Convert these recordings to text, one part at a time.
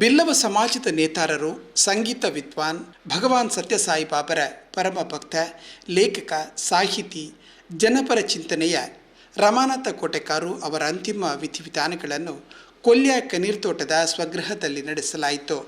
ಬಿಲ್ಲವ ಸಮಾಜದ ನೇತಾರರು ಸಂಗೀತ ವಿದ್ವಾನ್ ಭಗವಾನ್ ಸತ್ಯಸಾಯಿ ಬಾಬರ ಪರಮ ಭಕ್ತ ಲೇಖಕ, ಸಾಹಿತಿ, ಜನಪರ ಚಿಂತನೆಯ ರಮಾನಾಥ ಕೋಟೆಕಾರು ಅವರ ಅಂತಿಮ ವಿಧಿವಿಧಾನಗಳನ್ನು ಕೊಲ್ಯ ಕನೀರ್ ತೋಟದ ಸ್ವಗೃಹದಲ್ಲಿ ನಡೆಸಲಾಯಿತು.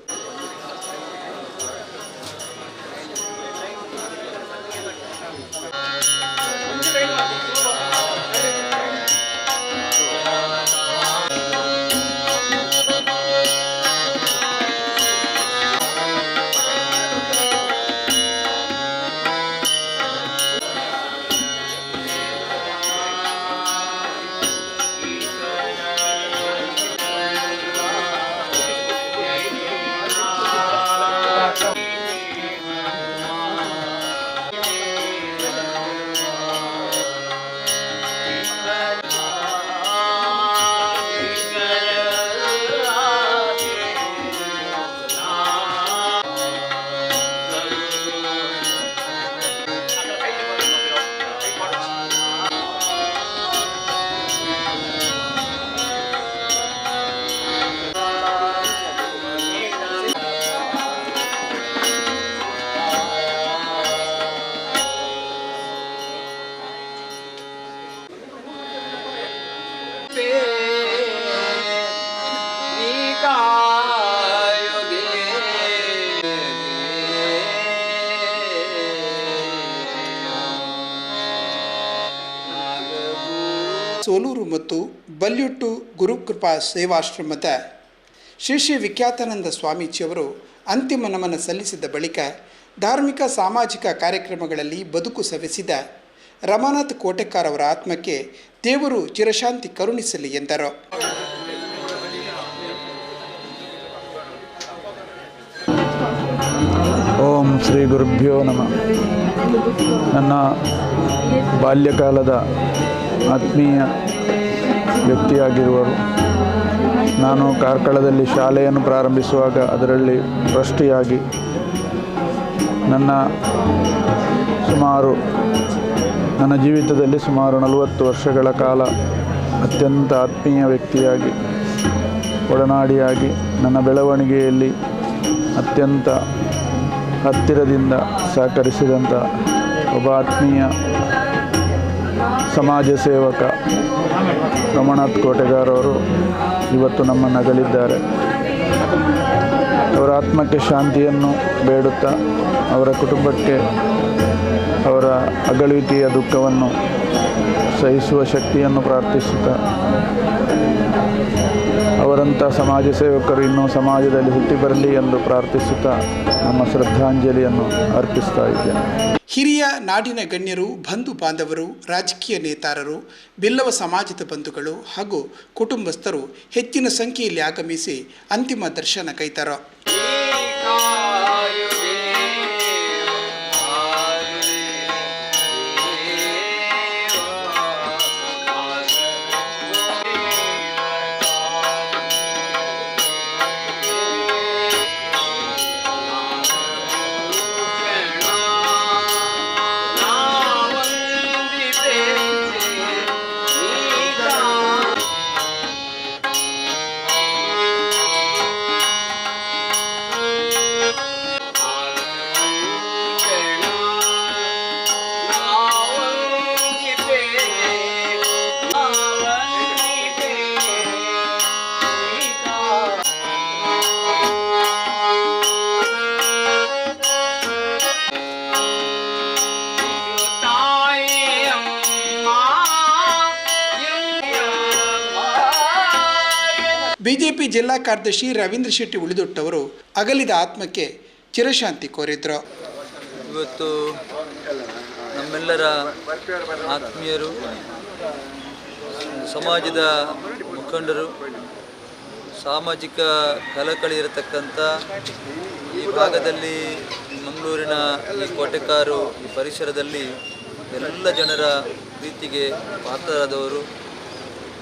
ಸೋಲೂರು ಮತ್ತು ಬಲ್ಯುಟ್ಟು ಗುರುಕೃಪಾ ಸೇವಾಶ್ರಮದ ಶ್ರೀ ಶ್ರೀ ವಿಖ್ಯಾತಾನಂದ ಸ್ವಾಮೀಜಿಯವರು ಅಂತಿಮ ನಮನ ಸಲ್ಲಿಸಿದ ಬಳಿಕ ಧಾರ್ಮಿಕ ಸಾಮಾಜಿಕ ಕಾರ್ಯಕ್ರಮಗಳಲ್ಲಿ ಬದುಕು ಸವೆಸಿದ ರಮಾನಾಥ್ ಕೋಟೆಕಾರ್ ಅವರ ಆತ್ಮಕ್ಕೆ ದೇವರು ಚಿರಶಾಂತಿ ಕರುಣಿಸಲಿ ಎಂದರು. ಓಂ ಶ್ರೀ ಗುರುಭ್ಯೋ ನಮಃ. ನನ್ನ ಬಾಲ್ಯಕಾಲದ ಆತ್ಮೀಯ ವ್ಯಕ್ತಿಯಾಗಿರುವರು. ನಾನು ಕಾರ್ಕಳದಲ್ಲಿ ಶಾಲೆಯನ್ನು ಪ್ರಾರಂಭಿಸುವಾಗ ಅದರಲ್ಲಿ ಟ್ರಸ್ಟಿಯಾಗಿ ನನ್ನ ಸುಮಾರು, ನನ್ನ ಜೀವಿತದಲ್ಲಿ ಸುಮಾರು ನಲವತ್ತು ವರ್ಷಗಳ ಕಾಲ ಅತ್ಯಂತ ಆತ್ಮೀಯ ವ್ಯಕ್ತಿಯಾಗಿ, ಒಡನಾಡಿಯಾಗಿ, ನನ್ನ ಬೆಳವಣಿಗೆಯಲ್ಲಿ ಅತ್ಯಂತ ಹತ್ತಿರದಿಂದ ಸಹಕರಿಸಿದಂಥ ಒಬ್ಬ ಆತ್ಮೀಯ ಸಮಾಜ ಸೇವಕ ರಮಣಾಥ್ ಕೋಟೆಗಾರ್ ಅವರು ಇವತ್ತು ನಮ್ಮನ್ನು ಅಗಲಿದ್ದಾರೆ ಅವರ ಆತ್ಮಕ್ಕೆ ಶಾಂತಿಯನ್ನು ಬೇಡುತ್ತಾ ಅವರ ಕುಟುಂಬಕ್ಕೆ ಅವರ ಅಗಳುವಿಕೆಯ ದುಃಖವನ್ನು ಸಹಿಸುವ ಶಕ್ತಿಯನ್ನು ಪ್ರಾರ್ಥಿಸುತ್ತಾ ಅವರಂಥ ಸಮಾಜ ಸೇವಕರು ಇನ್ನೂ ಸಮಾಜದಲ್ಲಿ ಹುಟ್ಟಿ ಬರಲಿ ಎಂದು ಪ್ರಾರ್ಥಿಸುತ್ತಾ ನಮ್ಮ ಶ್ರದ್ಧಾಂಜಲಿಯನ್ನು ಅರ್ಪಿಸ್ತಾ ಇದ್ದೇನೆ. ಹಿರಿಯ ನಾಡಿನ ಗಣ್ಯರು, ಬಂಧು ಬಾಂಧವರು, ರಾಜಕೀಯ ನೇತಾರರು, ಬಿಲ್ಲವ ಸಮಾಜದ ಬಂಧುಗಳು ಹಾಗೂ ಕುಟುಂಬಸ್ಥರು ಹೆಚ್ಚಿನ ಸಂಖ್ಯೆಯಲ್ಲಿ ಆಗಮಿಸಿ ಅಂತಿಮ ದರ್ಶನ ಕೈತರು. ಬಿಜೆಪಿ ಜಿಲ್ಲಾ ಕಾರ್ಯದರ್ಶಿ ರವೀಂದ್ರ ಶೆಟ್ಟಿ ಉಳಿದೊಟ್ಟವರು ಅಗಲಿದ ಆತ್ಮಕ್ಕೆ ಚಿರಶಾಂತಿ ಕೋರಿದ್ರು. ಇವತ್ತು ನಮ್ಮೆಲ್ಲರ ಆತ್ಮೀಯರು, ಸಮಾಜದ ಮುಖಂಡರು, ಸಾಮಾಜಿಕ ಕಲಕಳಿ ಇರತಕ್ಕಂಥ ಈ ಭಾಗದಲ್ಲಿ ಮಂಗಳೂರಿನ ಈ ಕೋಟೆಕಾರು ಪರಿಸರದಲ್ಲಿ ಎಲ್ಲ ಜನರ ಪ್ರೀತಿಗೆ ಪಾತ್ರರಾದವರು.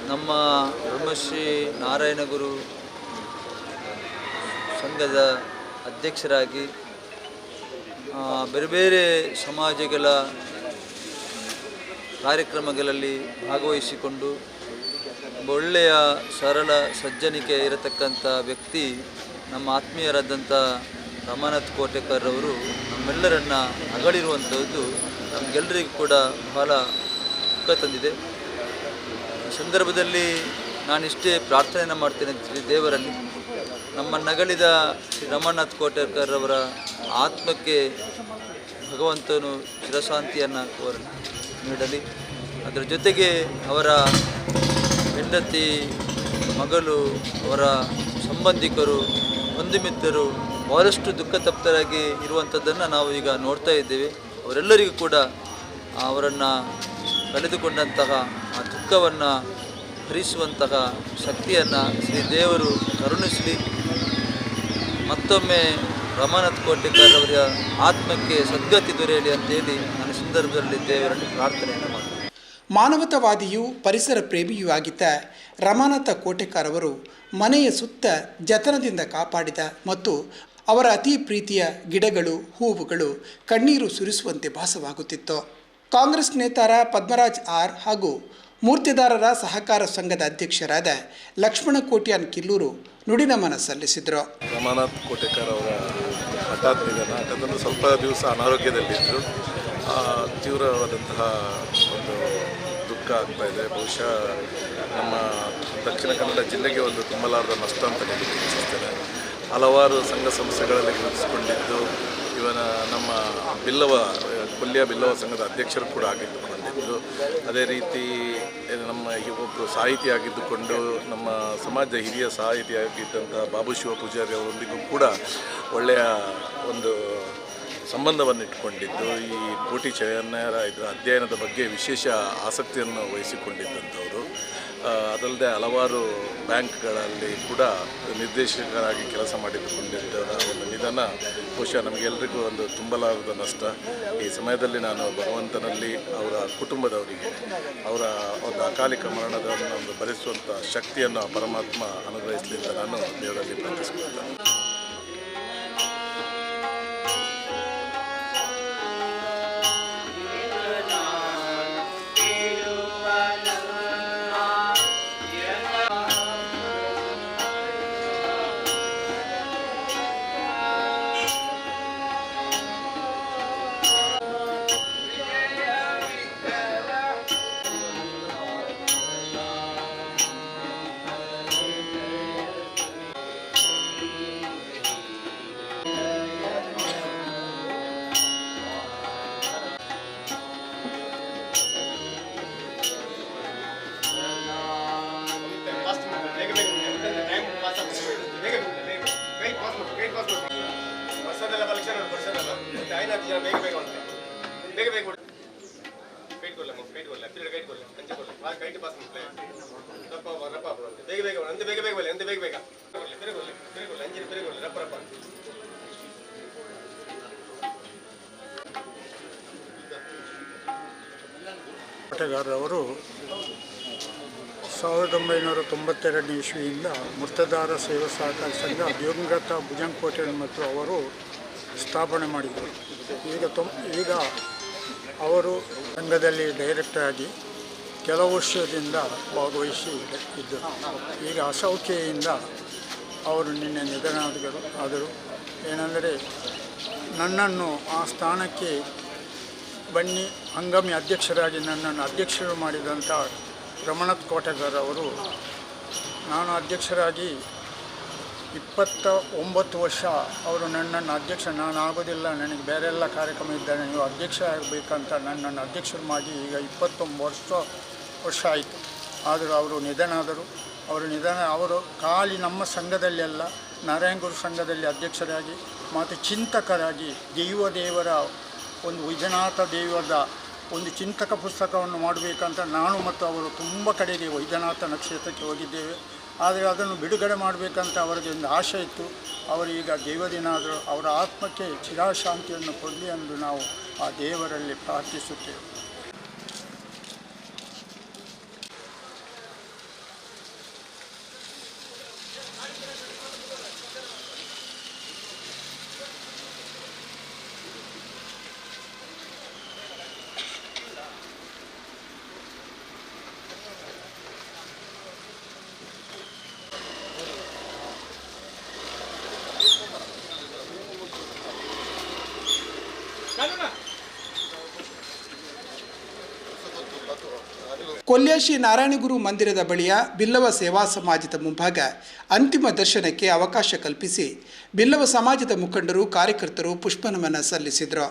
ನಮ್ಮ ಬ್ರಹ್ಮಶ್ರೀ ನಾರಾಯಣಗುರು ಸಂಘದ ಅಧ್ಯಕ್ಷರಾಗಿ ಬೇರೆ ಬೇರೆ ಸಮಾಜಗಳ ಕಾರ್ಯಕ್ರಮಗಳಲ್ಲಿ ಭಾಗವಹಿಸಿಕೊಂಡು ಒಳ್ಳೆಯ ಸರಳ ಸಜ್ಜನಿಕೆ ಇರತಕ್ಕಂಥ ವ್ಯಕ್ತಿ ನಮ್ಮ ಆತ್ಮೀಯರಾದಂಥ ರಮಾನಾಥ್ ಕೋಟೆಕರ್ ಅವರು ನಮ್ಮೆಲ್ಲರನ್ನ ಅಗಳಿರುವಂಥದ್ದು ನಮಗೆಲ್ಲರಿಗೂ ಕೂಡ ಬಹಳ ದುಃಖ ತಂದಿದೆ. ಸಂದರ್ಭದಲ್ಲಿ ನಾನಿಷ್ಟೇ ಪ್ರಾರ್ಥನೆಯನ್ನು ಮಾಡ್ತೇನೆ ದೇವರಲ್ಲಿ. ನಮ್ಮ ನಗಳಿದ ಶ್ರೀ ರಮನಾಥ್ ಕೋಟೇಕರ್ ಅವರ ಆತ್ಮಕ್ಕೆ ಭಗವಂತನು ಚಿರಶಾಂತಿಯನ್ನು ಕೋರ ನೀಡಲಿ. ಅದರ ಜೊತೆಗೆ ಅವರ ಹೆಂಡತಿ, ಮಗಳು, ಅವರ ಸಂಬಂಧಿಕರು ಬಂಧು ಮಿತ್ರರು ಬಹಳಷ್ಟು ದುಃಖ ತಪ್ತರಾಗಿ ಇರುವಂಥದ್ದನ್ನು ನಾವು ಈಗ ನೋಡ್ತಾ ಇದ್ದೇವೆ. ಅವರೆಲ್ಲರಿಗೂ ಕೂಡ ಅವರನ್ನು ಕಳೆದುಕೊಂಡಂತಹ ದುಃಖವನ್ನು ಹರಿಸುವಂತಹ ಶಕ್ತಿಯನ್ನು ಶ್ರೀ ದೇವರು ಕರುಣಿಸಲಿ. ಮತ್ತೊಮ್ಮೆ ರಮಾನಾಥ್ ಕೋಟೆಕರ್ ಅವರ ಆತ್ಮಕ್ಕೆ ಸದ್ಗತಿ ದೊರೆಯಲಿ ಅಂತೇಳಿ ನಾನು ಸಂದರ್ಭದಲ್ಲಿ ದೇವರಲ್ಲಿ ಪ್ರಾರ್ಥನೆಯನ್ನು ಮಾಡ್ತೀನಿ. ಮಾನವತಾವಾದಿಯೂ ಪರಿಸರ ಪ್ರೇಮಿಯೂ ಆಗಿದ್ದ ರಮಾನಾಥ ಕೋಟೆಕಾರವರು ಮನೆಯ ಸುತ್ತ ಜತನದಿಂದ ಕಾಪಾಡಿದ ಮತ್ತು ಅವರ ಅತಿ ಪ್ರೀತಿಯ ಗಿಡಗಳು, ಹೂವುಗಳು, ಕಣ್ಣೀರು ಸುರಿಸುವಂತೆ ಭಾಸವಾಗುತ್ತಿತ್ತು. ಕಾಂಗ್ರೆಸ್ ನೇತಾರ ಪದ್ಮರಾಜ್ ಆರ್ ಹಾಗೂ ಮೂರ್ತಿದಾರರ ಸಹಕಾರ ಸಂಘದ ಅಧ್ಯಕ್ಷರಾದ ಲಕ್ಷ್ಮಣ ಕೋಟ್ಯಾನ್ ಕಿಲ್ಲೂರು ನುಡಿನಮನ ಸಲ್ಲಿಸಿದರು ರಮಾನಾಥ್ ಕೋಟೆಕರ್ ಅವರ ಹಠಾತ್ ನಿಧನ, ಯಾಕಂದ್ರೆ ಸ್ವಲ್ಪ ದಿವಸ ಅನಾರೋಗ್ಯದಲ್ಲಿದ್ದರು ತೀವ್ರವಾದಂತಹ ಒಂದು ದುಃಖ ಆಗ್ತಾ ಇದೆ. ಬಹುಶಃ ನಮ್ಮ ದಕ್ಷಿಣ ಕನ್ನಡ ಜಿಲ್ಲೆಗೆ ಒಂದು ತುಂಬಲಾರದ ನಷ್ಟ ಅಂತ ಹೇಳಿ ಹಲವಾರು ಸಂಘ ಸಂಸ್ಥೆಗಳಲ್ಲಿ ಗುರುತಿಸಿಕೊಂಡಿದ್ದು ಇವನ ನಮ್ಮ ಬಿಲ್ಲವ ಕೊಲ್ಯ ಬಿಲ್ಲವ ಸಂಘದ ಅಧ್ಯಕ್ಷರು ಕೂಡ ಆಗಿದ್ದುಕೊಂಡಿದ್ದು ಅದೇ ರೀತಿ ನಮ್ಮ ಒಬ್ಬರು ಸಾಹಿತಿ ಆಗಿದ್ದುಕೊಂಡು, ನಮ್ಮ ಸಮಾಜದ ಹಿರಿಯ ಸಾಹಿತಿಯಾಗಿದ್ದಂಥ ಬಾಬು ಶಿವ ಪೂಜಾರಿ ಅವರೊಂದಿಗೂ ಕೂಡ ಒಳ್ಳೆಯ ಒಂದು ಸಂಬಂಧವನ್ನು ಇಟ್ಕೊಂಡಿದ್ದು ಈ ಕೋಟಿ ಚಯನ್ನರ ಇದರ ಅಧ್ಯಯನದ ಬಗ್ಗೆ ವಿಶೇಷ ಆಸಕ್ತಿಯನ್ನು ವಹಿಸಿಕೊಂಡಿದ್ದಂಥವರು. ಅದಲ್ಲದೆ ಹಲವಾರು ಬ್ಯಾಂಕ್ಗಳಲ್ಲಿ ಕೂಡ ನಿರ್ದೇಶಕರಾಗಿ ಕೆಲಸ ಮಾಡಿದ್ದುಕೊಂಡಿದ್ದವರ ಒಂದು ನಿಧನ ಬಹುಶಃ ನಮಗೆಲ್ಲರಿಗೂ ಒಂದು ತುಂಬಲಾರದ ನಷ್ಟ. ಈ ಸಮಯದಲ್ಲಿ ನಾನು ಭಗವಂತನಲ್ಲಿ ಅವರ ಕುಟುಂಬದವರಿಗೆ, ಅವರ ಒಂದು ಅಕಾಲಿಕ ಮರಣದ ಒಂದು ಭರಿಸುವಂಥ ಶಕ್ತಿಯನ್ನು ಪರಮಾತ್ಮ ಅನುಗ್ರಹಿಸಲಿ ಅಂತ ನಾನು ದೇವರಲ್ಲಿ ಪ್ರಾರ್ಥಿಸ್ಕೊಳ್ತೇನೆ. ಬೇಗ ಆಟಗಾರರವರು ಸಾವಿರದ ಒಂಬೈನೂರ ತೊಂಬತ್ತೆರಡನೇ ಇಸ್ವಿಯಿಂದ ಮುರ್ತದಾರ ಸೇವಾ ಸಹಕಾರ ಸಂಘ ದಿವಂಗತ ಭುಜಂಕೋಟೆ ಮತ್ತು ಅವರು ಸ್ಥಾಪನೆ ಮಾಡಿದರು. ಈಗ ತೊಂ ಈಗ ಅವರು ರಂಗದಲ್ಲಿ ಡೈರೆಕ್ಟ್ ಆಗಿ ಕೆಲವು ವರ್ಷದಿಂದ ಭಾಗವಹಿಸಿ ಇದ್ದರು. ಈಗ ಅಸೌಖ್ಯೆಯಿಂದ ಅವರು ನಿನ್ನೆ ನಿಧನಾದರು ಆದರು. ಏನೆಂದರೆ ನನ್ನನ್ನು ಆ ಸ್ಥಾನಕ್ಕೆ ಬನ್ನಿ, ಹಂಗಾಮಿ ಅಧ್ಯಕ್ಷರಾಗಿ ನನ್ನನ್ನು ಅಧ್ಯಕ್ಷರು ಮಾಡಿದಂಥ ರಮಣತ್ ಕೋಟೆಗಾರ್ ಅವರು, ನಾನು ಅಧ್ಯಕ್ಷರಾಗಿ ಇಪ್ಪತ್ತ ಒಂಬತ್ತು ವರ್ಷ ಅವರು ನನ್ನನ್ನು ಅಧ್ಯಕ್ಷ, ನಾನು ಆಗೋದಿಲ್ಲ, ನನಗೆ ಬೇರೆ ಎಲ್ಲ ಕಾರ್ಯಕ್ರಮ ಇದ್ದಾನೆ ನೀವು ಅಧ್ಯಕ್ಷ ಆಗಬೇಕಂತ ನನ್ನನ್ನು ಅಧ್ಯಕ್ಷರು ಮಾಡಿ ಈಗ ಇಪ್ಪತ್ತೊಂದು ವರ್ಷ ವರ್ಷ ಆಯಿತು. ಆದರೂ ಅವರು ನಿಧನಾದರು ಅವರು ನಿಧನ, ಅವರು ಖಾಲಿ ನಮ್ಮ ಸಂಘದಲ್ಲೆಲ್ಲ ನಾರಾಯಣಗುರು ಸಂಘದಲ್ಲಿ ಅಧ್ಯಕ್ಷರಾಗಿ, ಮತ್ತು ಚಿಂತಕರಾಗಿ, ದೈವ ದೇವರ ಒಂದು ವೈದ್ಯನಾಥ ದೇವದ ಒಂದು ಚಿಂತಕ ಪುಸ್ತಕವನ್ನು ಮಾಡಬೇಕಂತ ನಾನು ಮತ್ತು ಅವರು ತುಂಬ ಕಡೆಗೆ ವೈಜನಾಥ ನಕ್ಷತ್ರಕ್ಕೆ ಹೋಗಿದ್ದೇವೆ. ಆದರೆ ಅದನ್ನು ಬಿಡುಗಡೆ ಮಾಡಬೇಕಂತ ಅವರಿಗೆ ಒಂದು ಆಶೆ ಇತ್ತು. ಅವರು ಈಗ ದೈವದಿನಾದರೂ ಅವರ ಆತ್ಮಕ್ಕೆ ಚಿರಾಶಾಂತಿಯನ್ನು ಕೊಡಲಿ ಎಂದು ನಾವು ಆ ದೇವರಲ್ಲಿ ಪ್ರಾರ್ಥಿಸುತ್ತೇವೆ. ಕೊಲ್ಯಾಶಿ ನಾರಾಯಣಗುರು ಮಂದಿರದ ಬಳಿಯ ಬಿಲ್ಲವ ಸೇವಾ ಸಮಾಜದ ಮುಂಭಾಗ ಅಂತಿಮ ದರ್ಶನಕ್ಕೆ ಅವಕಾಶ ಕಲ್ಪಿಸಿ ಬಿಲ್ಲವ ಸಮಾಜದ ಮುಖಂಡರು, ಕಾರ್ಯಕರ್ತರು ಪುಷ್ಪನಮನ ಸಲ್ಲಿಸಿದರು.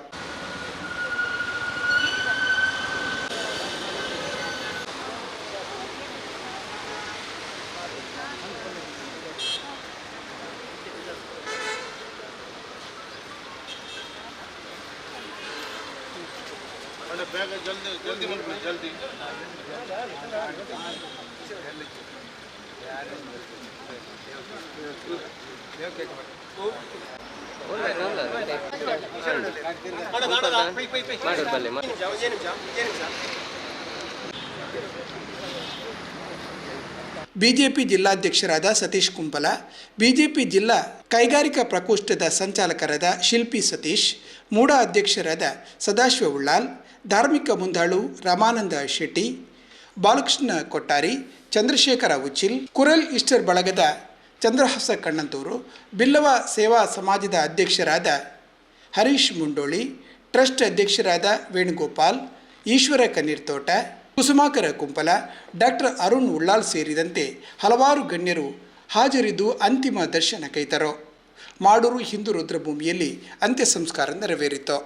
ಬಿಜೆಪಿ ಜಿಲ್ಲಾಧ್ಯಕ್ಷರಾದ ಸತೀಶ್ ಕುಂಪಲ ಬಿಜೆಪಿ ಜಿಲ್ಲಾ ಕೈಗಾರಿಕಾ ಪ್ರಕೋಷ್ಠದ ಸಂಚಾಲಕರಾದ ಶಿಲ್ಪಿ ಸತೀಶ್ ಮೂಡ ಅಧ್ಯಕ್ಷರಾದ ಸದಾಶಿವ ಉಳ್ಳಾಲ್ ಧಾರ್ಮಿಕ ಮುಂದಾಳು ರಮಾನಂದ ಶೆಟ್ಟಿ, ಬಾಲಕೃಷ್ಣ ಕೊಟ್ಟಾರಿ, ಚಂದ್ರಶೇಖರ ಉಚ್ಚಿಲ್, ಕುರಲ್ ಇಸ್ಟರ್ ಬಳಗದ ಚಂದ್ರಹಾಸ ಕಣ್ಣಂತೂರು, ಬಿಲ್ಲವ ಸೇವಾ ಸಮಾಜದ ಅಧ್ಯಕ್ಷರಾದ ಹರೀಶ್ ಮುಂಡೋಳಿ, ಟ್ರಸ್ಟ್ ಅಧ್ಯಕ್ಷರಾದ ವೇಣುಗೋಪಾಲ್, ಈಶ್ವರ ಕನ್ನೀರ್ತೋಟ ಕುಸುಮಾಕರ ಕುಂಪಲ, ಡಾಕ್ಟರ್ ಅರುಣ್ ಉಳ್ಳಾಲ್ ಸೇರಿದಂತೆ ಹಲವಾರು ಗಣ್ಯರು ಹಾಜರಿದ್ದು ಅಂತಿಮ ದರ್ಶನ ಕೈತರು. ಮಾಡೂರು ಹಿಂದೂ ರುದ್ರಭೂಮಿಯಲ್ಲಿ ಅಂತ್ಯ ಸಂಸ್ಕಾರ ನೆರವೇರಿತು.